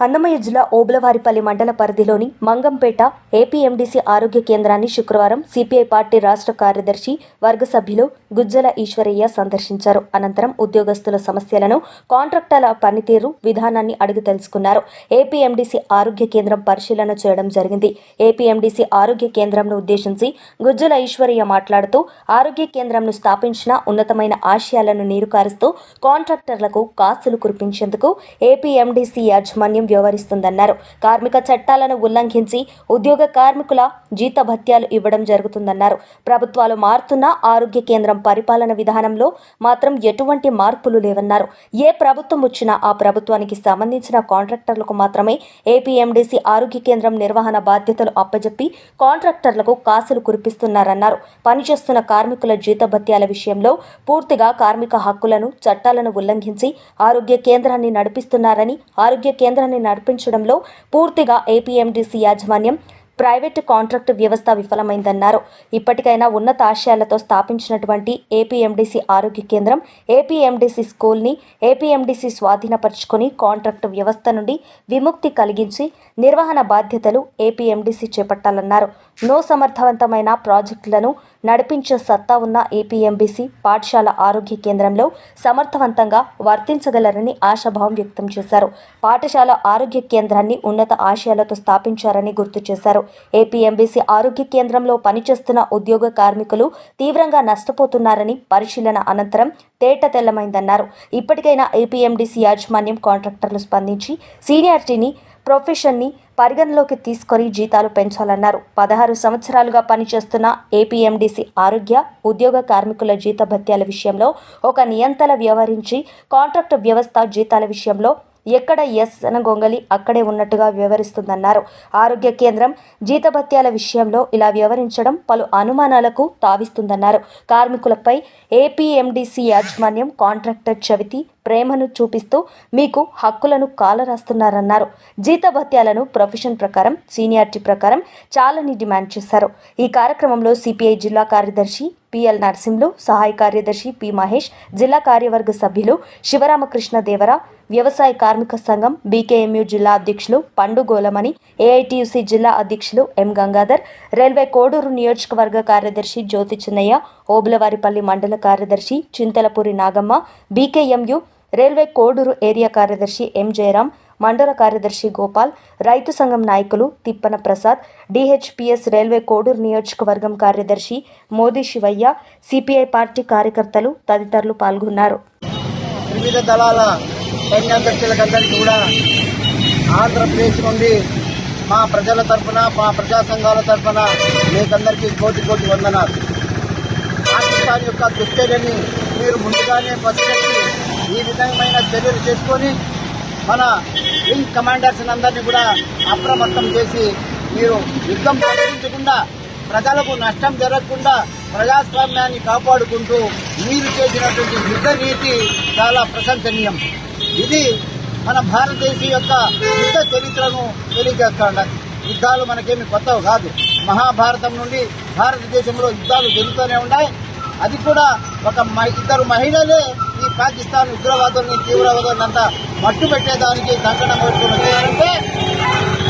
అన్నమయ్య జిల్లా ఓబులవారిపల్లి మండల పరిధిలోని మంగంపేట ఏపీఎండీసీ ఆరోగ్య కేంద్రాన్ని శుక్రవారం సిపిఐ పార్టీ రాష్ట్ర కార్యదర్శి వర్గ సభ్యులు గుజ్జల ఈశ్వరయ్య సందర్శించారు. అనంతరం ఉద్యోగస్తుల సమస్యలను కాంట్రాక్టర్ల పనితీరు విధానాన్ని అడిగి తెలుసుకున్నారు. ఏపీఎండీసీ ఆరోగ్య కేంద్రం పరిశీలన చేయడం జరిగింది. ఏపీఎండీసీ ఆరోగ్య కేంద్రంను ఉద్దేశించి గుజ్జల ఈశ్వరయ్య మాట్లాడుతూ ఆరోగ్య కేంద్రంను స్థాపించిన ఉన్నతమైన ఆశయాలను నీరుకారుస్తూ కాంట్రాక్టర్లకు కాసులు కురిపించేందుకు ఏపీఎండీసీ యాజమాన్యం వ్యవహరిస్తుందన్నారు. కార్మిక చట్టాలను ఉల్లంఘించి ఉద్యోగ కార్మికుల జీతభత్యాలు ఇవ్వడం జరుగుతుందన్నారు. ప్రభుత్వాలు మారుతున్న ఆరోగ్య కేంద్రం పరిపాలన విధానంలో మాత్రం ఎటువంటి మార్పులు లేవన్నారు. ఏ ప్రభుత్వం వచ్చినా ఆ ప్రభుత్వానికి సంబంధించిన కాంట్రాక్టర్లకు మాత్రమే ఏపీఎండీసీ ఆరోగ్య కేంద్రం నిర్వహణ బాధ్యతలు అప్పజెప్పి కాంట్రాక్టర్లకు కాసులు కురిపిస్తున్నారన్నారు. పనిచేస్తున్న కార్మికుల జీతభత్యాల విషయంలో పూర్తిగా కార్మిక హక్కులను చట్టాలను ఉల్లంఘించి ఆరోగ్య కేంద్రాన్ని నడిపిస్తున్నారని ఆరోగ్య కేంద్రాన్ని నడిపించడంలో పూర్తిగా ఏపీఎండీసీ యాజమాన్యం ప్రైవేటు కాంట్రాక్టు వ్యవస్థ విఫలమైందన్నారు. ఇప్పటికైనా ఉన్నత ఆశయాలతో స్థాపించినటువంటి ఏపీఎండీసీ ఆరోగ్య కేంద్రం ఏపీఎండీసీ స్కూల్ని ఏపీఎండీసీ స్వాధీనపరుచుకొని కాంట్రాక్టు వ్యవస్థ నుండి విముక్తి కలిగించి నిర్వహణ బాధ్యతలు ఏపీఎండీసీ చేపట్టాలన్నారు. నో సమర్థవంతమైన ప్రాజెక్టులను నడిపించే సత్తా ఉన్న ఏపీఎంబీసీ పాఠశాల ఆరోగ్య కేంద్రంలో సమర్థవంతంగా వర్తించగలరని ఆశాభావం వ్యక్తం చేశారు. పాఠశాల ఆరోగ్య కేంద్రాన్ని ఉన్నత ఆశయాలతో స్థాపించారని గుర్తు చేశారు. ఏపీఎంబీసీ ఆరోగ్య కేంద్రంలో పనిచేస్తున్న ఉద్యోగ కార్మికులు తీవ్రంగా నష్టపోతున్నారని పరిశీలన అనంతరం తేట తెల్లమైందన్నారు. ఇప్పటికైనా ఏపీఎండీసీ యాజమాన్యం కాంట్రాక్టర్లు స్పందించి సీనియారిటీని ప్రొఫెషన్ని పరిగణలోకి తీసుకొని జీతాలు పెంచాలన్నారు. పదహారు సంవత్సరాలుగా పనిచేస్తున్న ఏపీఎండీసీ ఆరోగ్య ఉద్యోగ కార్మికుల జీత భత్యాల విషయంలో ఒక నియంతల వ్యవహరించి కాంట్రాక్ట్ వ్యవస్థ జీతాల విషయంలో ఎక్కడ ఎస్ గొంగలి అక్కడే ఉన్నట్టుగా వ్యవహరిస్తుందన్నారు ఆరోగ్య కేంద్రం జీతభత్యాల విషయంలో ఇలా వివరించడం పలు అనుమానాలకు తావిస్తుందన్నారు. కార్మికులపై ఏపీఎండీసీ యాజమాన్యం కాంట్రాక్టర్ చవితి ప్రేమను చూపిస్తూ మీకు హక్కులను కాలరాస్తున్నారన్నారు. జీతభత్యాలను ప్రొఫెషన్ ప్రకారం సీనియారిటీ ప్రకారం చాలని డిమాండ్ చేశారు. ఈ కార్యక్రమంలో సిపిఐ జిల్లా కార్యదర్శి పిఎల్ నర్సింహులు సహాయ కార్యదర్శి పి మహేష్ జిల్లా కార్యవర్గ సభ్యులు శివరామకృష్ణ దేవర వ్యవసాయ కార్మిక సంఘం బీకేఎంయు జిల్లా అధ్యక్షులు పండు గోలమణి ఏఐటియుసి జిల్లా అధ్యక్షులు ఎం గంగాధర్ రైల్వే కోడూరు నియోజకవర్గ కార్యదర్శి జ్యోతి చిన్నయ్య ఓబులవారిపల్లి మండల కార్యదర్శి Chintalapuri Nagamma BKMU railway Koduru area కార్యదర్శి ఎం జయరాం మండల కార్యదర్శి గోపాల్ రైతు సంఘం నాయకులు తిప్పన ప్రసాద్ డిహెచ్పిఎస్ రైల్వే కోడూరు నియోజకవర్గం కార్యదర్శి మోదీ శివయ్య సిపిఐ పార్టీ కార్యకర్తలు తదితరులు పాల్గొన్నారు. వివిధ దళాల సైన్యాధ్యక్షులకందరికీ కూడా ఆంధ్రప్రదేశ్ నుండి మా ప్రజల తరఫున మా ప్రజా సంఘాల తరఫున మీకందరికీ కోటి కోటి వందనాలు. పాకిస్తాన్ యొక్క దుశ్చర్యని మీరు ముందుగానే పసిగట్టి ఈ విధమైన చర్యలు చేసుకొని మన వింగ్ కమాండర్స్ అందరినీ కూడా అప్రమత్తం చేసి మీరు యుద్ధం ప్రకటించకుండా ప్రజలకు నష్టం జరగకుండా ప్రజాస్వామ్యాన్ని కాపాడుకుంటూ మీరు చేసినటువంటి యుద్ధ నీతి చాలా ప్రశంసనీయం. ఇది మన భారతదేశం యొక్క యుద్ధ చరిత్రను తెలియజేస్తా ఉండాలి యుద్ధాలు మనకేమి కొత్తవి కాదు. మహాభారతం నుండి భారతదేశంలో యుద్ధాలు జరుగుతూనే ఉన్నాయి. అది కూడా ఒక మ- ఇద్దరు మహిళలే ఈ పాకిస్తాన్ ఉగ్రవాదుల్ని తీవ్రవాదుల్ని అంతా మట్టు పెట్టేదానికి కంకణం పెట్టుకుని వచ్చారంటే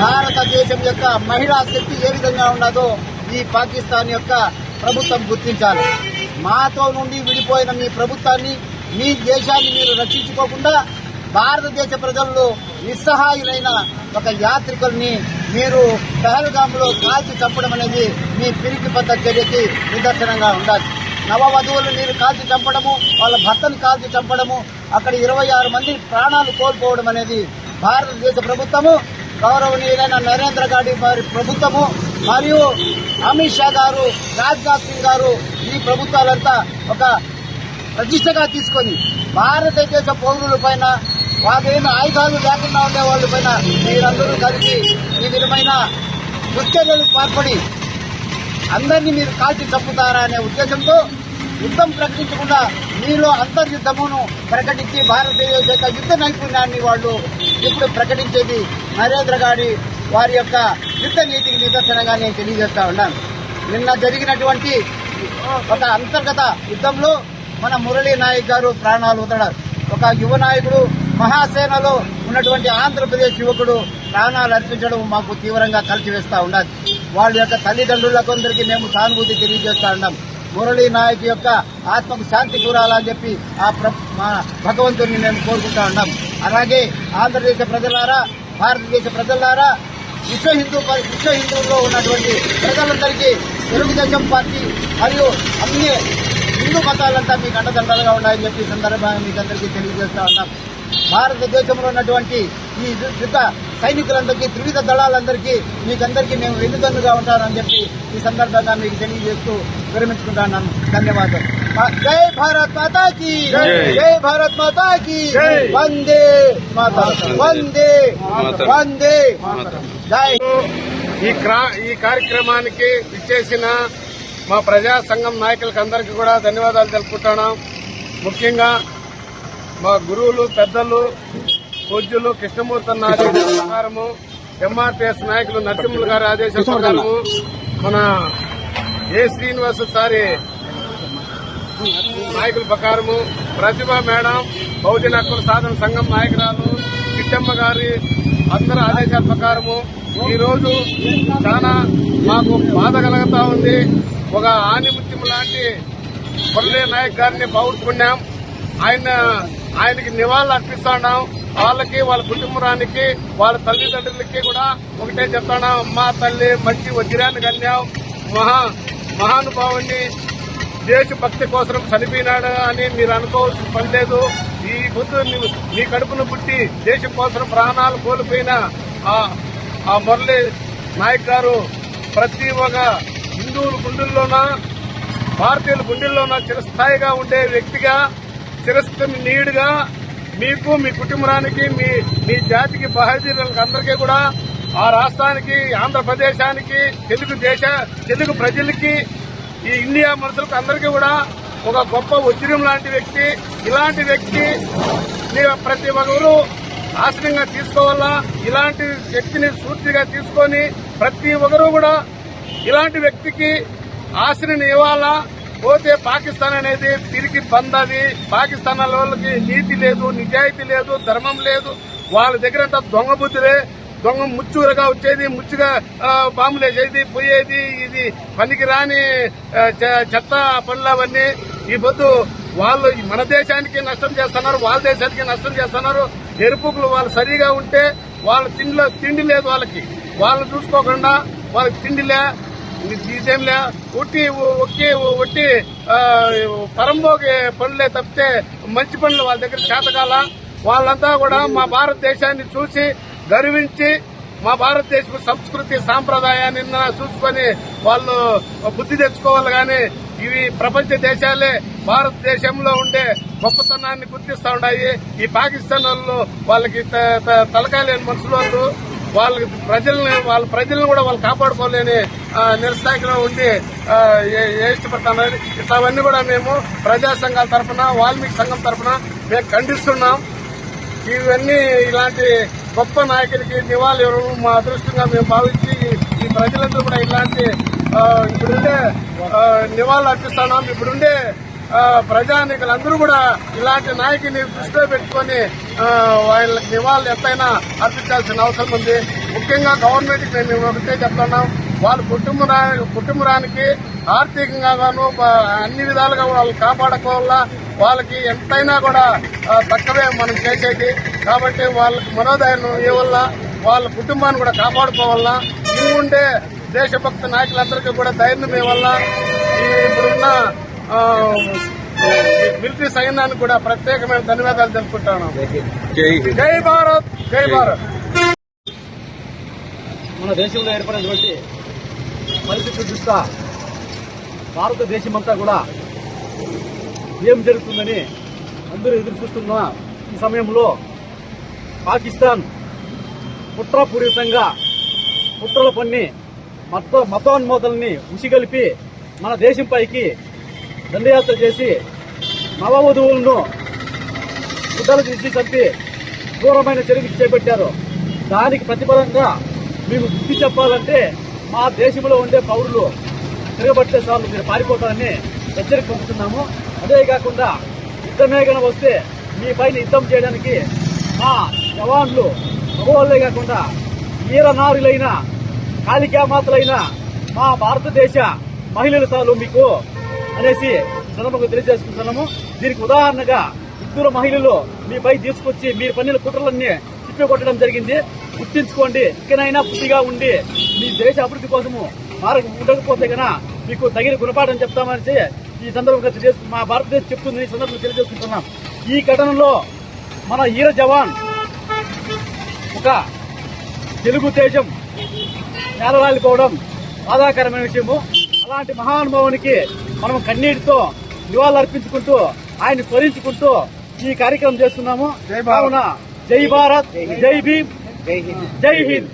భారతదేశం యొక్క మహిళా శక్తి ఏ విధంగా ఉన్నదో ఈ పాకిస్తాన్ యొక్క ప్రభుత్వం గుర్తించాలి. మాతో నుండి విడిపోయిన మీ ప్రభుత్వాన్ని మీ దేశాన్ని మీరు రక్షించుకోకుండా భారతదేశ ప్రజల్లో నిస్సహాయులైన ఒక యాత్రికుల్ని మీరు పహల్గాంలో కాల్చి చంపడం అనేది మీ పిరికి పద్ధతి చర్యకి నిదర్శనంగా ఉండాలి. నవవధువులు మీరు కాల్చి చంపడము వాళ్ళ భర్తను కాల్చి చంపడము అక్కడ ఇరవై ఆరు మంది ప్రాణాలు కోల్పోవడం అనేది భారతదేశ ప్రభుత్వము గౌరవనీయులైన నరేంద్ర గాడి వారి ప్రభుత్వము మరియు అమిత్ షా గారు రాజ్నాథ్ సింగ్ గారు ఈ ప్రభుత్వాలంతా ఒక ప్రతిష్టగా తీసుకొని భారతదేశ పౌరుల పైన వాళ్ళేమి ఆయుధాలు లేకుండా ఉండే వాళ్ళ పైన మీరందరూ కలిసి ఈ విధమైన దుశ్చర్యలు పాల్పడి అందరినీ మీరు కాల్చి చంపుతారా అనే ఉద్దేశంతో యుద్ధం ప్రకటించకుండా మీలో అంతర్యుద్ధమును ప్రకటించి భారతదేశ యొక్క యుద్ధ నైపుణ్యాన్ని వాళ్ళు ఇప్పుడు ప్రకటించేది నరేంద్ర గారి వారి యొక్క యుద్ధ నీతికి నిదర్శనంగా నేను తెలియజేస్తా ఉన్నాను. నిన్న జరిగినటువంటి ఒక అంతర్గత యుద్ధంలో మన మురళీ నాయక్ గారు ప్రాణాలు వదలారు ఒక యువ నాయకుడు మహాసేనలో ఉన్నటువంటి ఆంధ్రప్రదేశ్ యువకుడు ప్రాణాలు అర్పించడం మాకు తీవ్రంగా కలిసివేస్తూ ఉన్నది వాళ్ళ యొక్క తల్లిదండ్రుల కొందరికి మేము సానుభూతి తెలియజేస్తా ఉన్నాం. మురళీ నాయక్ యొక్క ఆత్మకు శాంతి కూరాలని చెప్పి ఆ ప్ర మా భగవంతుని మేము కోరుకుంటా ఉన్నాం. అలాగే ఆంధ్రదేశ ప్రజలారా భారతదేశ ప్రజలారా విశ్వ హిందూ ప- విశ్వ హిందువుల్లో ఉన్నటువంటి ప్రజలందరికీ తెలుగుదేశం పార్టీ మరియు అన్ని హిందూ మతాలంతా మీకు అండదండలుగా ఉన్నాయని చెప్పి సందర్భంగా మీకు అందరికీ తెలియజేస్తా ఉన్నాం. భారతదేశంలో ఉన్నటువంటి ఈ యుద్ధ సైనికులందరికీ త్రివిధ దళాలందరికీ మీకందరికీ మేము వెన్నుదన్నుగా ఉంటారని చెప్పి ఈ సందర్భంగా మీకు తెలియజేస్తూ విరమించుకుంటున్నాను ధన్యవాదాలు. జై భారత్ మాతా की జై. భారత్ మాతా की జై. వందే మాతా వందే. వందే జై. ఈ క్రా ఈ కార్యక్రమానికి ఇచ్చేసిన మా ప్రజా సంఘం నాయకులకు అందరికీ కూడా ధన్యవాదాలు తెలుపుకుంటున్నాం. ముఖ్యంగా మా గురువులు పెద్దలు పూజ్యులు కృష్ణమూర్తి అన్న ఆదేశాల ప్రకారము ఎంఆర్పిఎస్ నాయకులు నరసింహులు గారి ఆదేశాల ప్రకారము మన ఏ శ్రీనివాస సారి నాయకుల ప్రకారము ప్రతిభ మేడం బహుజన హక్కుల సాధన సంఘం నాయకురాలు కిట్టమ్మ గారి అందరి ఆదేశాల ప్రకారము ఈ రోజు చాలా మాకు బాధ కలుగుతా ఉంది. ఒక ఆనిముత్యం లాంటి మురళీ నాయక్ గారిని బాగుడుకున్నాం ఆయన ఆయనకి నివాళులు అర్పిస్తున్నాం వాళ్ళకి వాళ్ళ కుటుంబానికి వాళ్ళ తల్లిదండ్రులకి కూడా ఒకటే చెప్తాను? అమ్మా తల్లి మంచి వజ్రాన్ని కన్యావు మహా మహానుభావుని దేశభక్తి కోసం చనిపోయినాడు అని మీరు అనుకోవాల్సిన పని లేదు. ఈ బుద్ధు నీ- నీ కడుపును పుట్టి దేశం కోసం ప్రాణాలు కోల్పోయిన ఆ- ఆ మురళి నాయక్ గారు ప్రతి ఒక్క హిందువుల గుండెల్లోన భారతీయుల గుండెల్లోన చిరస్థాయిగా ఉండే వ్యక్తిగా చిరస్థితి నీడుగా మీకు మీ కుటుంబానికి మీ మీ జాతికి బహదీరులకు అందరికీ కూడా ఆ రాష్ట్రానికి ఆంధ్రప్రదేశానికి తెలుగు దేశ తెలుగు ప్రజలకి ఈ ఇండియా మనుషులకు అందరికీ కూడా ఒక గొప్ప ఉద్యమం లాంటి వ్యక్తి ఇలాంటి వ్యక్తి ప్రతి ఒక్కరు ఆశ్రయంగా తీసుకోవాలా? ఇలాంటి వ్యక్తిని స్ఫూర్తిగా తీసుకొని ప్రతి ఒక్కరూ కూడా ఇలాంటి వ్యక్తికి ఆశ్రయం ఇవ్వాలా? పోతే పాకిస్తాన్ అనేది తిరిగి బంద్ అది పాకిస్తాన్ వాళ్ళకి నీతి లేదు నిజాయితీ లేదు ధర్మం లేదు. వాళ్ళ దగ్గర అంతా దొంగ బుద్ధులే. దొంగ ముచ్చుగా వచ్చేది ముచ్చుగా బాంబులు వేసేది పోయేది ఇది పనికి రాని చె- చెత్త పనులు అవన్నీ. ఈ పొద్దు వాళ్ళు మన దేశానికి నష్టం చేస్తున్నారు వాళ్ళ దేశానికి నష్టం చేస్తున్నారు. ఎరుపుకులు వాళ్ళు సరిగా ఉంటే వాళ్ళ తిండిలో తిండి లేదు వాళ్ళకి. వాళ్ళు చూసుకోకుండా వాళ్ళకి తిండిలే. ఇదేంలే ఒట్టి ఒట్టి ఒట్టి ఆ, పనులే తప్పితే మంచి పనులు వాళ్ళ దగ్గర చేతకాల వాళ్ళంతా కూడా మా భారతదేశాన్ని చూసి గర్వించి మా భారతదేశపు సంస్కృతి సాంప్రదాయాన్ని చూసుకొని వాళ్ళు బుద్ధి తెచ్చుకోవాలి కానీ ఇవి ప్రపంచ దేశాలే భారతదేశంలో ఉండే గొప్పతనాన్ని గుర్తిస్తూ ఉన్నాయి. ఈ పాకిస్తాన్ వాళ్ళు వాళ్ళకి త- త- మనుషులు వాళ్ళు వాళ్ళకి ప్రజల్ని వాళ్ళ ప్రజలను కూడా వాళ్ళు కాపాడుకోలేని ఆ, నిరస్థాయిలో ఉండి ఆ, ఇష్టపడుతున్నారు ఇట్లావన్నీ కూడా మేము ప్రజా సంఘాల తరఫున వాల్మీకి సంఘం తరఫున మేము ఖండిస్తున్నాం. ఇవన్నీ ఇలాంటి గొప్ప నాయకుడికి నివాళి ఎవరు మా అదృష్టంగా మేము భావించి ఈ ప్రజలందరూ కూడా ఇలాంటి ఇప్పుడుండే నివాళులు అర్పిస్తున్నాం. ఇప్పుడుండే ప్రజానికులందరూ కూడా ఇలాంటి నాయకుని దృష్టిలో పెట్టుకొని వాళ్ళకి నివాళులు ఎంతైనా అర్పించాల్సిన అవసరం ఉంది. ముఖ్యంగా గవర్నమెంట్ నేను మేము ఒకటే చెప్తున్నాం వాళ్ళ కుటుంబరా కుటుంబానికి ఆర్థికంగా గాను అన్ని విధాలుగా వాళ్ళు కాపాడుకోవాలా. వాళ్ళకి ఎంతైనా కూడా తక్కువే మనం చేసేది. కాబట్టి వాళ్ళకి మనోధైర్యం ఇవ్వాలా వాళ్ళ కుటుంబాన్ని కూడా కాపాడుకోవాలా. ఇవి ఉండే దేశభక్త నాయకులందరికీ కూడా ధైర్యం ఇవ్వాలా. ఇప్పుడున్న మిలిటరీ సైన్యానికి కూడా ప్రత్యేకమైన ధన్యవాదాలు తెలుపుకుంటాను. జై భారత్ జై భారత్. మన దేశంలో ఏర్పడినటువంటి పరిస్థితుల దృష్ట్యా భారతదేశమంతా కూడా ఏం జరుగుతుందని అందరూ ఎదురు చూస్తున్న ఈ సమయంలో పాకిస్తాన్ కుట్రపూరితంగా కుట్రల పన్ని మత మతోన్మోదల్ని ఉసిగలిపి మన దేశంపైకి దండయాత్ర చేసి నవవధువులను గుడ్డలు తీసి చంపి దూరమైన చర్యలు చేపట్టారు. దానికి ప్రతిఫలంగా మీకు గుర్తి చెప్పాలంటే మా దేశంలో ఉండే పౌరులు తిరగబట్టే సార్లు మీరు పారిపోతారని హెచ్చరిక పంపుతున్నాము. అదే కాకుండా యుద్ధమే కనుక వస్తే మీ పైన యుద్ధం చేయడానికి మా జవాన్లు మగవాళ్ళే కాకుండా ఈరనారులైన కాళికామాతలైన మా భారతదేశ మహిళలు సార్లు మీకు అనేసి సందర్భంగా తెలియజేసుకుంటున్నాము దీనికి ఉదాహరణగా ఇద్దరు మహిళలు మీపై తీసుకొచ్చి మీరు పన్నిన కుట్రలన్నీ తిప్పికొట్టడం జరిగింది. గుర్తించుకోండి ఇకనైనా బుద్ధిగా ఉండి మీ దేశ అభివృద్ధి కోసము మారక ఉండకపోతే గన మీకు తగిన గుణపాఠం చెప్తామని ఈ సందర్భంగా తెలియజేసు మా భారతదేశం చెప్తుంది ఈ సందర్భంగా తెలియజేసుకుంటున్నాం ఈ ఘటనలో మన ఈర జవాన్ ఒక తెలుగు దేశం నేలరాలిపోవడం బాధాకరమైన విషయము. అలాంటి మహానుభావునికి మనం కన్నీటితో నివాళులర్పించుకుంటూ ఆయన స్మరించుకుంటూ ఈ కార్యక్రమం చేస్తున్నాము. జై భారత్. కావున జై భారత్ జై భీమ్ జై హింద్.